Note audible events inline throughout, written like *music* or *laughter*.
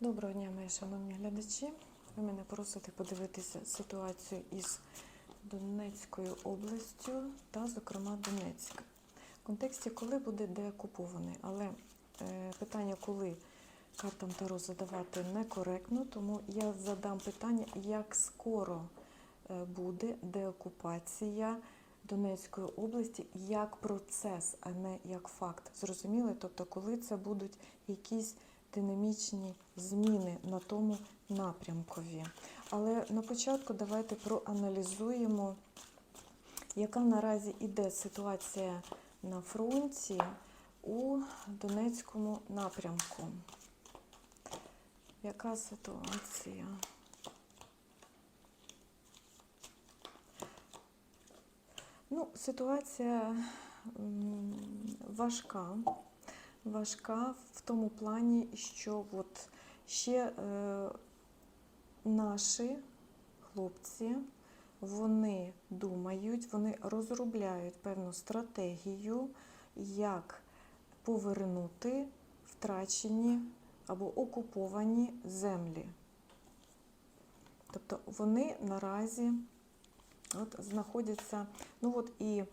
Доброго дня, мої шановні глядачі. Ви мене просите подивитися ситуацію із Донецькою областю та, зокрема, Донецьк. В контексті, коли буде деокупований, але е, питання, коли картам Таро задавати некоректно, тому я задам питання, як скоро е, буде деокупація Донецької області як процес, а не як факт. Зрозуміли? Тобто, коли це будуть якісь динамічні зміни на тому напрямкові. Але на початку давайте проаналізуємо, яка наразі іде ситуація на фронті у Донецькому напрямку. Яка ситуація? Ну, ситуація важка. Важка в тому плані, що от ще е, наші хлопці, вони думають, вони розробляють певну стратегію, як повернути втрачені або окуповані землі. Тобто вони наразі от знаходяться, ну от і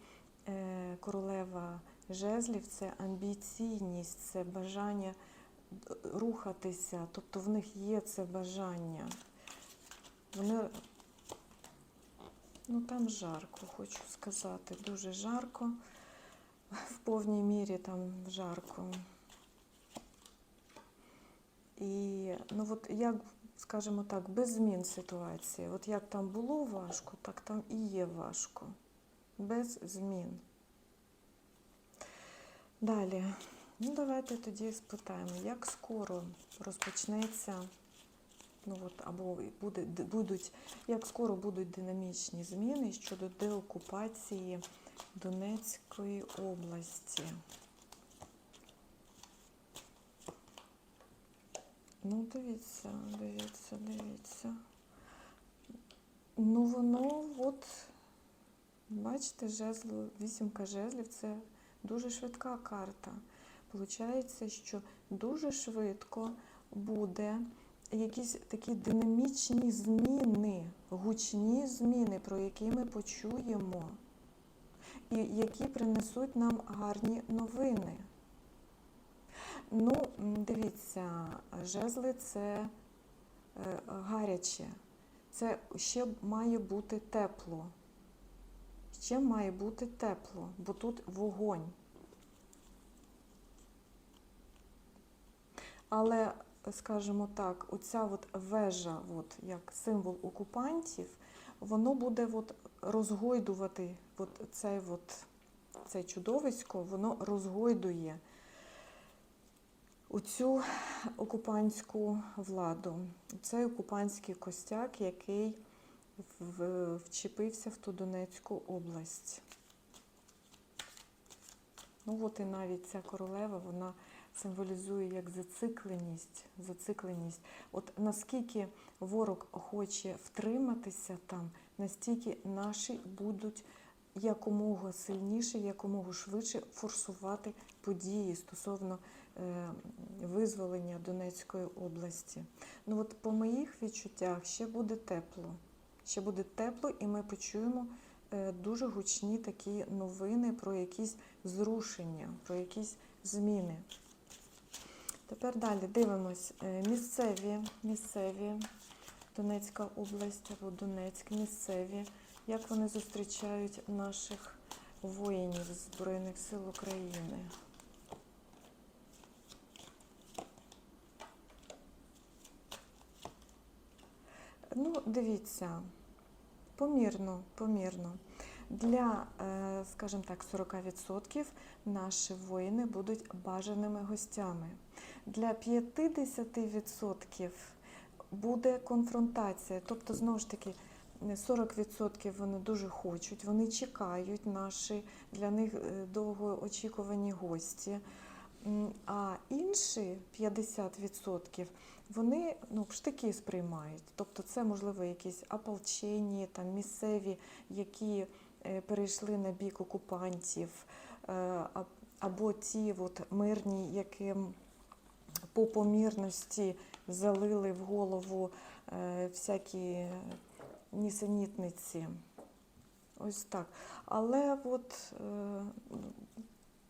е, королева жезлів це амбіційність, це бажання рухатися, тобто в них є це бажання. Вони, ну там жарко, хочу сказати, дуже жарко, *laughs* в повній мірі там жарко. І ну от як, скажімо так, без змін ситуації. От як там було важко, так там і є важко. Без змін. Далі. Ну, давайте тоді спитаємо, як скоро розпочнеться, ну от, або буде, будуть, як скоро будуть динамічні зміни щодо деокупації Донецької області. Ну, дивіться, дивіться, дивіться. Ну, воно, от, бачите, жезло, вісімка жезлів це дуже швидка карта. Получається, що дуже швидко буде якісь такі динамічні зміни, гучні зміни, про які ми почуємо, і які принесуть нам гарні новини. Ну, дивіться, жезли це е, гаряче. Це ще має бути тепло. Ще має бути тепло, бо тут вогонь. Але, скажімо так, оця от вежа, от, як символ окупантів, воно буде от розгойдувати от цей, от, це чудовисько, воно розгойдує оцю окупантську владу, цей окупантський костяк, який вчепився в ту Донецьку область. Ну от і навіть ця королева, вона символізує як зацикленість, зацикленість. От наскільки ворог хоче втриматися там, настільки наші будуть якомога сильніше, якомога швидше форсувати події стосовно е, визволення Донецької області. Ну от по моїх відчуттях ще буде тепло. Ще буде тепло, і ми почуємо е, дуже гучні такі новини про якісь зрушення, про якісь зміни. Тепер далі дивимось. Е, Місцеві, місцеві Донецька область або Донецьк, місцеві, як вони зустрічають наших воїнів Збройних сил України. Ну, дивіться, помірно, помірно. Для, е, скажімо так, 40% наші воїни будуть бажаними гостями. Для 50% буде конфронтація. Тобто, знову ж таки, 40% вони дуже хочуть, вони чекають наші для них е, довгоочікувані гості. А інші 50% вони ну, штики сприймають. Тобто це, можливо, якісь ополчені, там, місцеві, які е, перейшли на бік окупантів, е, або ті от, мирні, яким по помірності залили в голову е, всякі нісенітниці. Ось так. Але от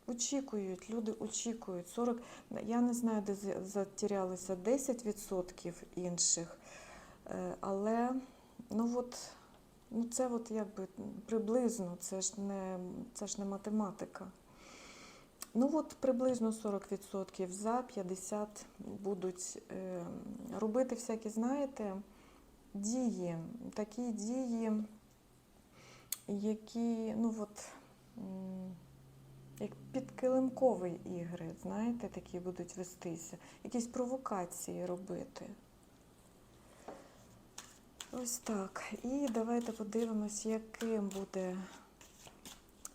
очікують, люди очікують. 40, я не знаю, де за- затерялося 10% інших, е, але ну от, ну це от якби приблизно, це ж не, це ж не математика. Ну от приблизно 40% за 50 будуть е, робити всякі, знаєте, дії, такі дії, які, ну от, як підкилимкові ігри, знаєте, такі будуть вестися, якісь провокації робити. Ось так. І давайте подивимось, яким буде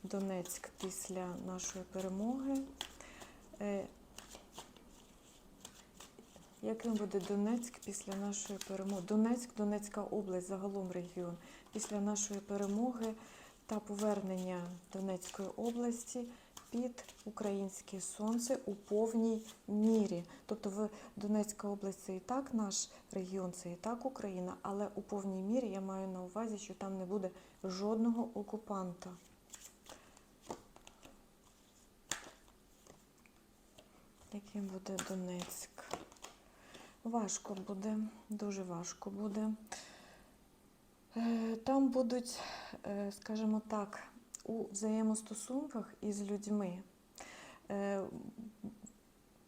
Донецьк після нашої перемоги. Е, Яким буде Донецьк після нашої перемоги? Донецьк, Донецька область, загалом регіон. Після нашої перемоги та повернення Донецької області під українське сонце у повній мірі. Тобто в Донецька область це і так наш регіон, це і так Україна, але у повній мірі я маю на увазі, що там не буде жодного окупанта. Яким буде Донецьк? Важко буде, дуже важко буде. Е, Там будуть, е, скажімо так, у взаємостосунках із людьми. е,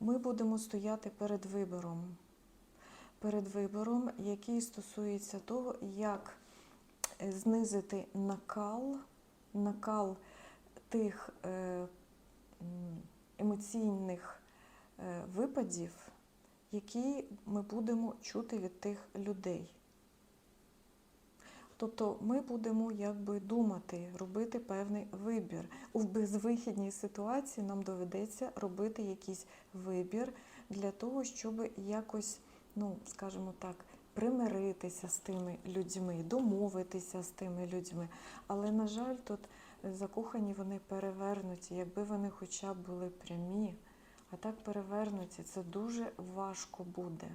Ми будемо стояти перед вибором. Перед вибором, який стосується того, як е, знизити накал, накал тих е, емоційних випадів, які ми будемо чути від тих людей. Тобто ми будемо якби думати, робити певний вибір. У безвихідній ситуації нам доведеться робити якийсь вибір для того, щоб якось, ну, скажімо так, примиритися з тими людьми, домовитися з тими людьми. Але, на жаль, тут закохані вони перевернуті, якби вони хоча б були прямі. А так перевернуті, це дуже важко буде.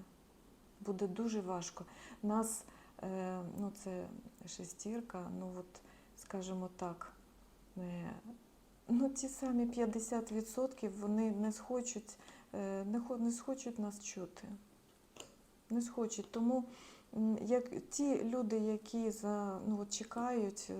Буде дуже важко. Нас, ну це шестірка, ну от, скажімо так, е, ну ті самі 50% вони не схочуть, е, не, схочуть нас чути. Не схочуть. Тому як ті люди, які за, ну, чекають е,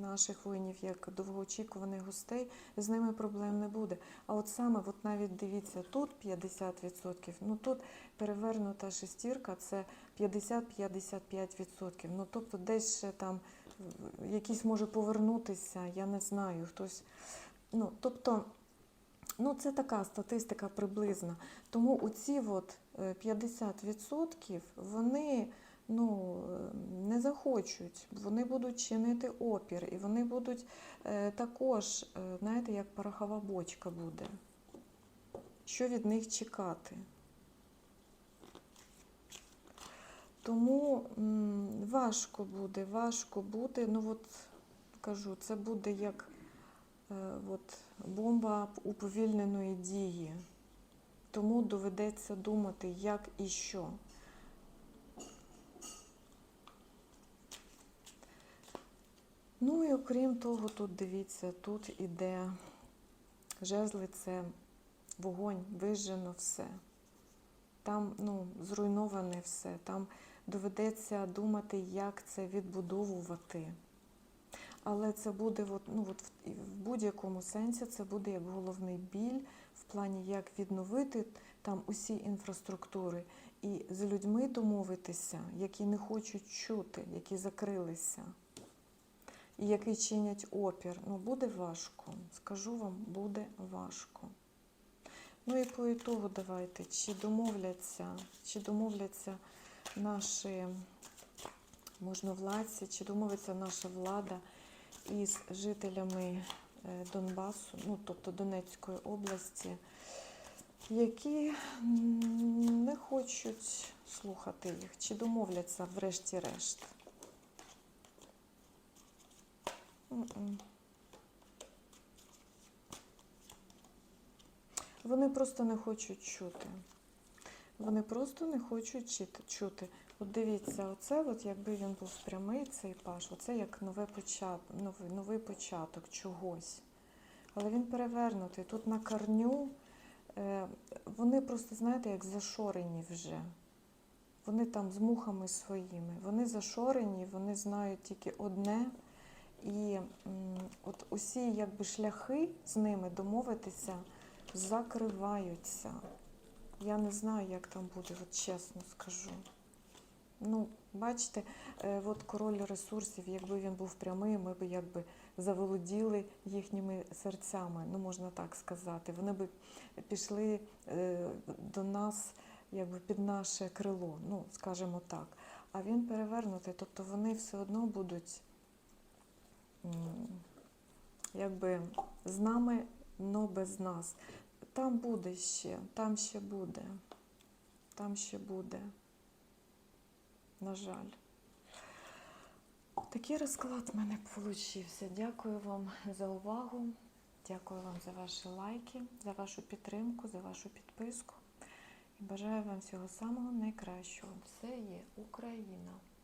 наших воїнів як довгоочікуваних гостей, з ними проблем не буде. А от саме, от навіть дивіться, тут 50%, ну тут перевернута шестірка, це 50-55%. Ну тобто десь ще там в- якийсь може повернутися, я не знаю, хтось. Ну, тобто, ну це така статистика приблизна. Тому оці от е, 50% вони ну, е, не захочуть, вони будуть чинити опір, і вони будуть е, також, е, знаєте, як порохова бочка буде. Що від них чекати? Тому важко буде, важко буде. Ну от кажу, це буде як е, от, бомба уповільненої дії. Тому доведеться думати, як і що. Ну і окрім того, тут дивіться, тут іде жезли це вогонь, вижжено все. Там ну, зруйноване все. Там доведеться думати, як це відбудовувати. Але це буде от, ну, от в, будь-якому сенсі це буде як головний біль в плані, як відновити там усі інфраструктури і з людьми домовитися, які не хочуть чути, які закрилися, і які чинять опір. Ну, буде важко. Скажу вам, буде важко. Ну і по ітогу давайте, чи домовляться, чи домовляться наші можновладці, чи домовиться наша влада із жителями е, Донбасу, ну тобто Донецької області, які не хочуть слухати їх, чи домовляться врешті-решт. Вони просто не хочуть чути. Вони просто не хочуть чути. От дивіться, оце, от якби він був прямий, цей паш, оце як нове почат, новий, новий початок чогось. Але він перевернутий. Тут на корню е, вони просто, знаєте, як зашорені вже. Вони там з мухами своїми. Вони зашорені, вони знають тільки одне. І от усі якби шляхи з ними домовитися закриваються. Я не знаю, як там буде, от чесно скажу. Ну, бачите, е, от король ресурсів, якби він був прямий, ми б якби заволоділи їхніми серцями, ну можна так сказати. Вони б пішли е, до нас якби під наше крило, ну скажімо так. А він перевернутий, тобто вони все одно будуть якби з нами, но без нас. Там буде ще, там ще буде, там ще буде. На жаль. Такий розклад в мене вийшов. Дякую вам за увагу. Дякую вам за ваші лайки, за вашу підтримку, за вашу підписку. І бажаю вам всього самого найкращого. Це є Україна.